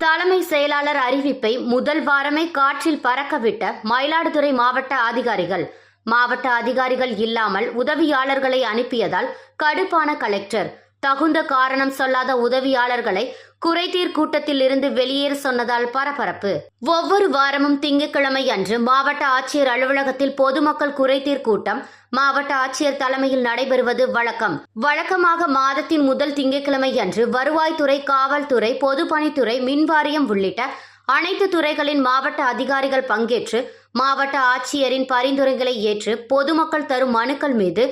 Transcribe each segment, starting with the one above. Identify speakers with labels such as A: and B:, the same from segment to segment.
A: தலைமை செயலாளர் அறிவிப்பை முதல் வாரமே காற்றில் பறக்கவிட்ட மயிலாடுதுறை மாவட்ட அதிகாரிகள். மாவட்ட அதிகாரிகள் இல்லாமல் உதவியாளர்களை அனுப்பியதால் கடுப்பான கலெக்டர் தகுந்த காரணம் சொல்லாத உதவியாளர்களை குறைதீர் கூட்டத்தில் இருந்து வெளியேற சொன்னதால் பரபரப்பு. ஒவ்வொரு வாரமும் திங்கட்கிழமை அன்று மாவட்ட ஆட்சியர் அலுவலகத்தில் பொதுமக்கள் குறைதீர் கூட்டம் மாவட்ட ஆட்சியர் தலைமையில் நடைபெறுவது வழக்கம். வழக்கமாக மாதத்தின் முதல் திங்கட்கிழமை அன்று வருவாய்த்துறை காவல்துறை பொதுப்பணித்துறை மின்வாரியம் உள்ளிட்ட அனைத்து துறைகளின் மாவட்ட அதிகாரிகள் பங்கேற்று மாவட்ட ஆட்சியரின் பரிந்துரைகளை ஏற்று பொதுமக்கள் தரும் மனுக்கள் மீது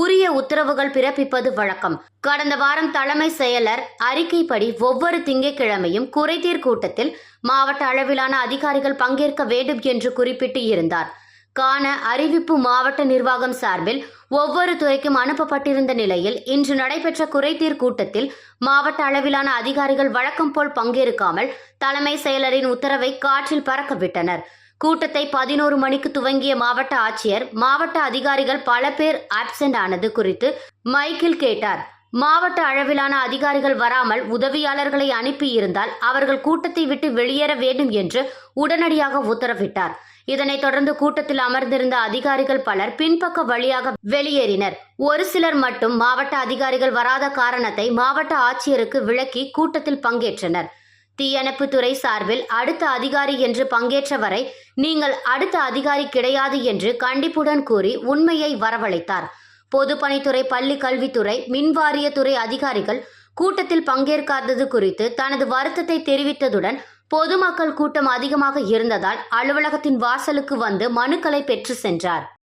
A: உரிய உத்தரவுகள் பிறப்பிப்பது வழக்கம். கடந்த வாரம் தலைமை செயலர் அறிக்கைப்படி ஒவ்வொரு திங்கட்கிழமையும் குறைதீர் கூட்டத்தில் மாவட்ட அளவிலான அதிகாரிகள் பங்கேற்க வேண்டும் என்று குறிப்பிட்டு இருந்தார். காண அறிவிப்பு மாவட்ட நிர்வாகம் சார்பில் ஒவ்வொரு துறைக்கும் அனுப்பப்பட்டிருந்த நிலையில் இன்று நடைபெற்ற குறைதீர் கூட்டத்தில் மாவட்ட அளவிலான அதிகாரிகள் வழக்கம் போல் பங்கேற்காமல் தலைமை செயலரின் உத்தரவை காற்றில் பறக்கவிட்டனர். கூட்டத்தை பதினோரு மணிக்கு துவங்கிய மாவட்ட ஆட்சியர் மாவட்ட அதிகாரிகள் பல பேர் ஆப்சென்ட் ஆனது குறித்து மைக்கேல் கேட்டார். மாவட்ட அளவிலான அதிகாரிகள் வராமல் உதவியாளர்களை அனுப்பியிருந்தால் அவர்கள் கூட்டத்தை விட்டு வெளியேற வேண்டும் என்று உடனடியாக உத்தரவிட்டார். இதனைத் தொடர்ந்து கூட்டத்தில் அமர்ந்திருந்த அதிகாரிகள் பலர் பின்பக்க வழியாக வெளியேறினர். ஒரு சிலர் மட்டும் மாவட்ட அதிகாரிகள் வராத காரணத்தை மாவட்ட ஆட்சியருக்கு விளக்கி கூட்டத்தில் பங்கேற்றனர். தீயணைப்புத்துறை சார்பில் அடுத்த அதிகாரி என்று பங்கேற்றவரை நீங்கள் அடுத்த அதிகாரி கிடையாது என்று கண்டிப்புடன் கூறி உண்மையை வரவழைத்தார். பொதுப்பணித்துறை பள்ளி கல்வித்துறை மின்வாரியத்துறை அதிகாரிகள் கூட்டத்தில் பங்கேற்காதது குறித்து தனது வருத்தத்தை தெரிவித்ததுடன் பொதுமக்கள் கூட்டம் அதிகமாக இருந்ததால் அலுவலகத்தின் வாசலுக்கு வந்து மனுக்களை பெற்று சென்றார்.